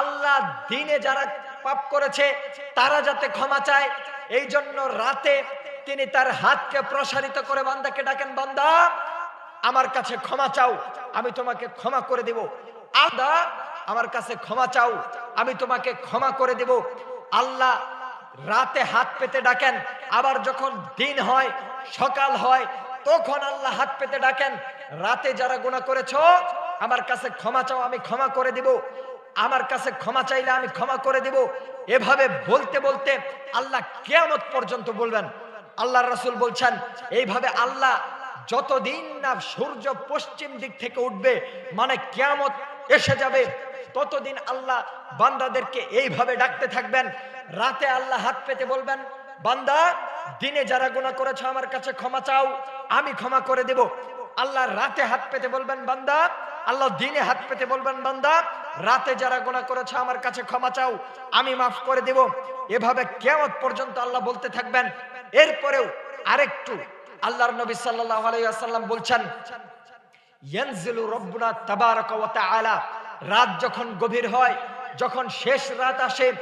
আল্লাহ দিনে যারা পাপ করেছে, তারা যাতে ক্ষমা চায়। এই জন্য রাতে তিনি তার হাতকে প্রসারিত করে বান্দাকে ডাকেন, বান্দা, আমার কাছে ক্ষমা চাও, আমি তোমাকে ক্ষমা করে দেব। আদা আমার কাছে ক্ষমা চাও, আমি তোমাকে ক্ষমা করে দেব। আল্লাহ রাতে হাত পেতে ডাকেন, আবার যখন দিন হয়, সকাল হয়, তখন আল্লাহ হাত পেতে ডাকেন রাতে যারা গুণা করেছ, আমার কাছে ক্ষমা চাও, আমি ক্ষমা করে দিব। আমার কাছে ক্ষমা চাইলে আমি ক্ষমা করে দিব। এভাবে বলতে বলতে আল্লাহ কেয়ামত পর্যন্ত বলবেন। আল্লাহ রাসূল বলছেন, এইভাবে আল্লাহ যতদিন না সূর্য পশ্চিম দিক থেকে উঠবে মানে কেয়ামত এসে যাবে, ততদিন আল্লাহ বান্দাদেরকে এইভাবে ডাকতে থাকবেন। রাতে আল্লাহ হাত পেতে বলবেন, বান্দা, দিনে যারা গুনাহ করেছ, আমার কাছে ক্ষমা চাও, আমি ক্ষমা করে দেব। আল্লাহ রাতে হাত পেতে বলবেন, বান্দা। আল্লাহ দিনে হাত পেতে বলবেন, বান্দা। রাতে যারা গুনাহ করেছ, আমার কাছে ক্ষমা চাও। আমি মাফ করে দেব। এভাবে কিয়ামত পর্যন্ত আল্লাহ বলতে থাকবেন। এরপরেও আরেকটু আল্লাহর নবী সাল্লাল্লাহু আলাইহি ওয়াসাল্লাম বলছেন, ইয়ানজিলু রব্বুনা তাবারাকা ওয়া তাআলা। রাত যখন গভীর হয়, যখন শেষ রাত আসে,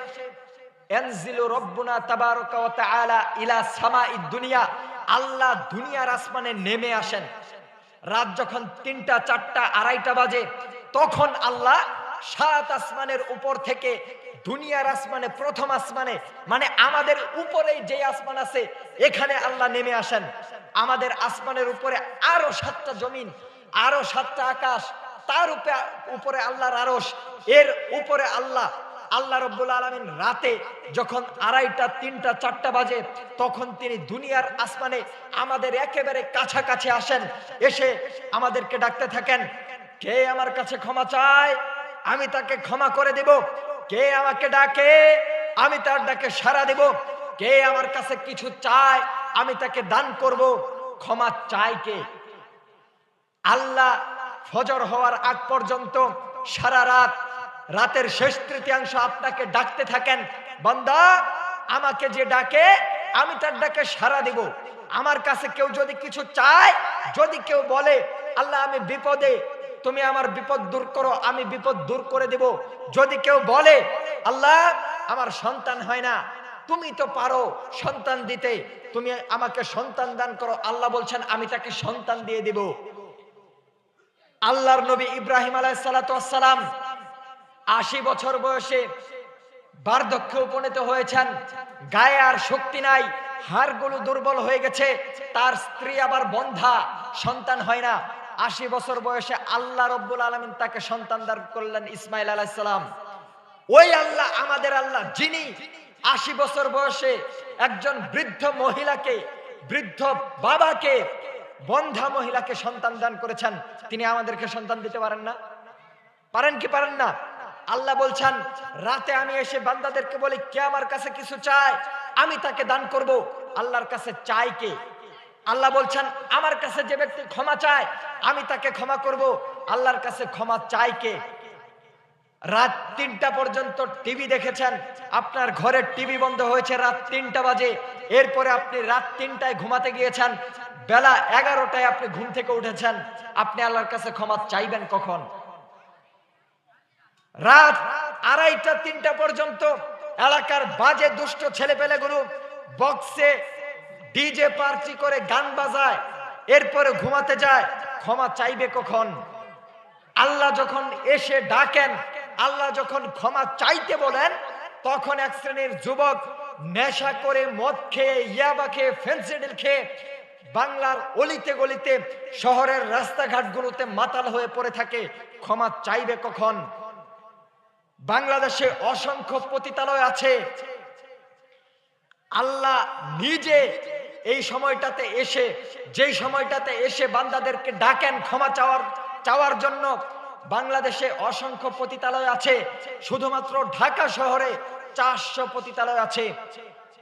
ইয়ানজিলু রব্বুনা তাবারাকা ওয়া তাআলা ইলা সামাইদ দুনিয়া। আল্লাহ দুনিয়ার আসমানে নেমে আসেন। রাত যখন তিনটা, চারটা, আড়াইটা বাজে, তখন আল্লাহ সাত আসমানের উপর থেকে দুনিয়ার আসমানে, প্রথম আসমানে মানে আমাদের উপরে যে আসমান আছে, এখানে আল্লাহ নেমে আসেন। আমাদের আসমানের উপরে আরও সাতটা জমিন, আরও সাতটা আকাশ, তার উপরে আল্লাহর আরস এর উপরে আল্লাহ আল্লাহ রব্বুল আলমিন রাতে যখন আড়াইটা, তিনটা, চারটা বাজে, তখন তিনি দুনিয়ার আসমানে আমাদের একেবারে কাছাকাছি আসেন। এসে আমাদেরকে ডাকতে থাকেন, কে আমার কাছে ক্ষমা চায়? আমি তাকে ক্ষমা করে দেব। কে আমাকে ডাকে? আমি তার ডাকে সারা দেব। কে আমার কাছে কিছু চায়? আমি তাকে দান করব। ক্ষমা চায় কে? আল্লাহ ফজর হওয়ার আগ পর্যন্ত সারা রাত রাতের শেষ তৃতীয়াংশ আপনাকে ডাকতে থাকেন। বান্দা, আমাকে যে ডাকে, আমি তার ডাকে সারা দিব। আমার কাছে কেউ যদি কিছু চায়, যদি কেউ বলে, আল্লাহ, আমি বিপদে, তুমি আমার বিপদ দূর করো, আমি বিপদ দূর করে দেব। যদি কেউ বলে, আল্লাহ, আমার সন্তান হয় না, তুমি তো পারো সন্তান দিতে, তুমি আমাকে সন্তান দান করো। আল্লাহ বলছেন, আমি তাকে সন্তান দিয়ে দিব। আল্লাহর নবী ইব্রাহিম আলাইসালাম আশি বছর বয়সে বার্ধক্যে উপনীত হয়েছেন। গায়ে আর শক্তি নাই, হাড়গুলো দুর্বল হয়ে গেছে, তার স্ত্রী আবার বন্ধা, সন্তান হয় না। আশি বছর বয়সে আল্লাহ রব্বুল আলমিন তাকে সন্তান দান করলেন ইসমাইল আলাইসালাম ওই আল্লাহ আমাদের আল্লাহ, যিনি আশি বছর বয়সে একজন বৃদ্ধ মহিলাকে, বৃদ্ধ বাবাকে, বন্ধা মহিলাকে সন্তান দান করেছেন। তিনি আমাদেরকে সন্তান দিতে পারেন না? পারেন কি পারেন না? আল্লাহ বলছেন, রাতে আমি এসে বান্দাদেরকে বলি, কে আমার কাছে কিছু চায়, আমি তাকে দান করব। আল্লাহর কাছে চাই কে? আল্লাহ বলছেন, আমার কাছে যে ব্যক্তি ক্ষমা চায়, আমি তাকে ক্ষমা করব। আল্লাহর কাছে ক্ষমা চাই কে? রাত তিনটা পর্যন্ত টিভি দেখেছেন, আপনার ঘরের টিভি বন্ধ হয়েছে রাত তিনটা বাজে। এরপরে আপনি রাত তিনটায় ঘুমাতে গিয়েছেন, বেলা এগারোটায় আপনি ঘুম থেকে উঠেছেন, আপনি আল্লাহর কাছে ক্ষমা চাইবেন কখন? রাত আড়াইটা, তিনটা পর্যন্ত এলাকার বাজে দুষ্ট ছেলে পেলেগুলো বক্সে ডিজে পার্টি করে গান বাজায়, এরপরে ঘুমাতে যায়, ক্ষমা চাইবে কখন? আল্লাহ যখন এসে ডাকেন, আল্লাহ যখন ক্ষমা চাইতে বলেন, তখন এক শ্রেণির যুবক নেশা করে মদ খেয়ে, ইয়াবা খেয়ে ফেন্সিডিল খেয়ে বাংলার অলিতে গলিতে শহরের রাস্তাঘাটগুলোতে মাতাল হয়ে পড়ে থাকে, ক্ষমা চাইবে কখন? বাংলাদেশে অসংখ্য পতিতালয় আছে। আল্লাহ নিজে এই সময়টাতে এসে, যেই সময়টাতে এসে বান্দাদেরকে ডাকেন ক্ষমা চাওয়ার চাওয়ার জন্য বাংলাদেশে অসংখ্য পতিতালয় আছে। শুধুমাত্র ঢাকা শহরে চারশো পতিতালয় আছে।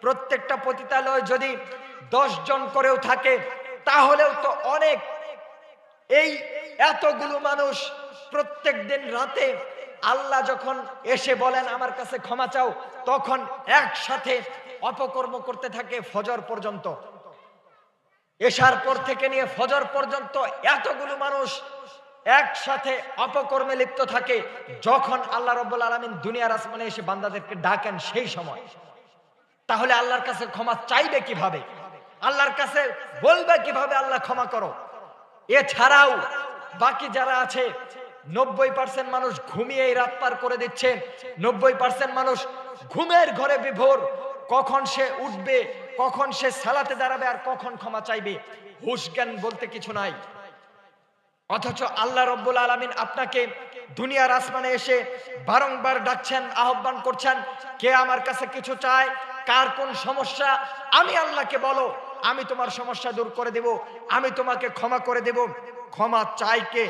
প্রত্যেকটা পতিতালয় যদি দশ জন করেও থাকে, তাহলেও তো অনেক। এই এতগুলো মানুষ প্রত্যেক দিন রাতে আল্লাহ যখন এসে বলেন, আমার কাছে ক্ষমা চাও, তখন একসাথে অপকর্ম করতে থাকে ফজর পর্যন্ত। এশার পর থেকে নিয়ে ফজর পর্যন্ত এতগুলো মানুষ একসাথে অপকর্মে লিপ্ত থাকে, যখন আল্লাহ রব্বুল আলমিন দুনিয়ার আসমানে এসে বান্দাদেরকে ডাকেন সেই সময়। তাহলে আল্লাহর কাছে ক্ষমা চাইবে কীভাবে? আল্লাহর কাছে বলবে কীভাবে, আল্লাহ ক্ষমা করো। এছাড়াও বাকি যারা আছে নব্বই পার্সেন্ট মানুষ ঘুমিয়ে রাত পার করে দিচ্ছে। নব্বই পার্সেন্ট মানুষ ঘুমের ঘরে বিভোর। কখন সে উঠবে, কখন সে সালাতে দাঁড়াবে আর কখন ক্ষমা চাইবে, হুশ জ্ঞান বলতে কিছু নাই। অথচ আল্লাহ রব্বুল আলমিন আপনাকে দুনিয়ার আসমানে এসে বারংবার ডাকছেন, আহ্বান করছেন, কে আমার কাছে কিছু চায়, কার কোন সমস্যা, আমি আল্লাহকে বলো, আমি তোমার সমস্যা দূর করে দেব, আমি তোমাকে ক্ষমা করে দেব। ক্ষমা চাই কে?